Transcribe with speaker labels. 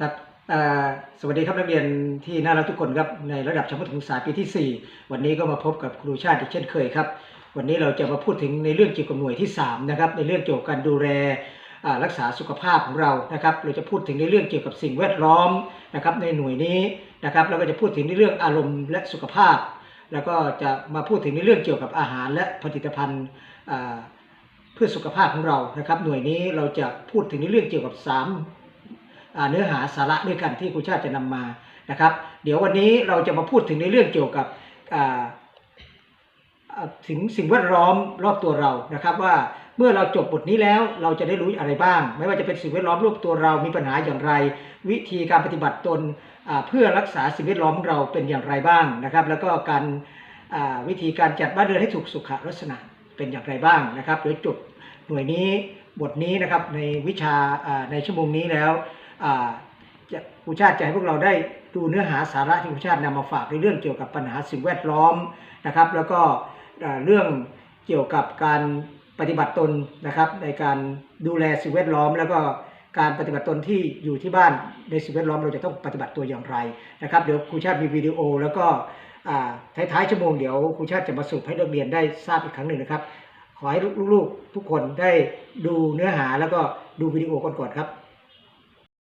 Speaker 1: ครับสวัสดีครับนักเรียนที่น่ารักทุกคนครับในระดับชั้นประถมศึกษาปีที่ 4 วันนี้ก็มาพบกับครูชาติอีกเช่นเคยครับ วันนี้เราจะมาพูดถึงในเรื่องเกี่ยวกับหน่วยที่ 3 นะครับ ในเรื่องเกี่ยวกับการดูแลรักษาสุขภาพของเรานะครับ เราจะพูดถึงในเรื่องเกี่ยวกับสิ่งแวดล้อมนะครับในหน่วยนี้นะครับแล้วก็จะพูดถึงในเรื่องอารมณ์และสุขภาพ แล้วก็จะมาพูดถึงในเรื่องเกี่ยวกับอาหารและผลิตภัณฑ์เพื่อสุขภาพของเรานะครับ หน่วยนี้เราจะพูดถึงในเรื่องเกี่ยวกับสาม เนื้อหาสาระด้วยกันที่ครูชาติจะนำมานะครับ เดี๋ยววันนี้เราจะมาพูดถึงในเรื่องเกี่ยวกับถึงสิ่งแวดล้อมรอบตัวเรานะครับ ว่าเมื่อเราจบบทนี้แล้วเราจะได้รู้อะไรบ้าง ไม่ว่าจะเป็นสิ่งแวดล้อมรอบตัวเรามีปัญหาอย่างไร วิธีการปฏิบัติตนเพื่อรักษาสิ่งแวดล้อมเราเป็นอย่างไรบ้างนะครับ แล้วก็การวิธีการจัดบ้านเรือนให้ถูกสุขลักษณะเป็นอย่างไรบ้างนะครับโดยจบหน่วยนี้บทนี้นะครับในวิชาในชั่วโมงนี้แล้ว ครูชาติจะให้พวกเราได้ดูเนื้อหาสาระที่ครูชาตินำมาฝากในเรื่องเกี่ยวกับปัญหาสิ่งแวดล้อมนะครับ แล้วก็เรื่องเกี่ยวกับการปฏิบัติตนนะครับ ในการดูแลสิ่งแวดล้อม แล้วก็การปฏิบัติตนที่อยู่ที่บ้านในสิ่งแวดล้อมเราจะต้องปฏิบัติตัวอย่างไรนะครับเดี๋ยวครูชาติมีวิดีโอ แล้วก็ท้ายๆชั่วโมงเดี๋ยวครูชาติจะมาสรุปให้นักเรียนได้ทราบอีกครั้งหนึ่งนะครับขอให้ลูกๆทุกคนได้ดูเนื้อหาแล้วก็ดูวิดีโอก่อนๆครับ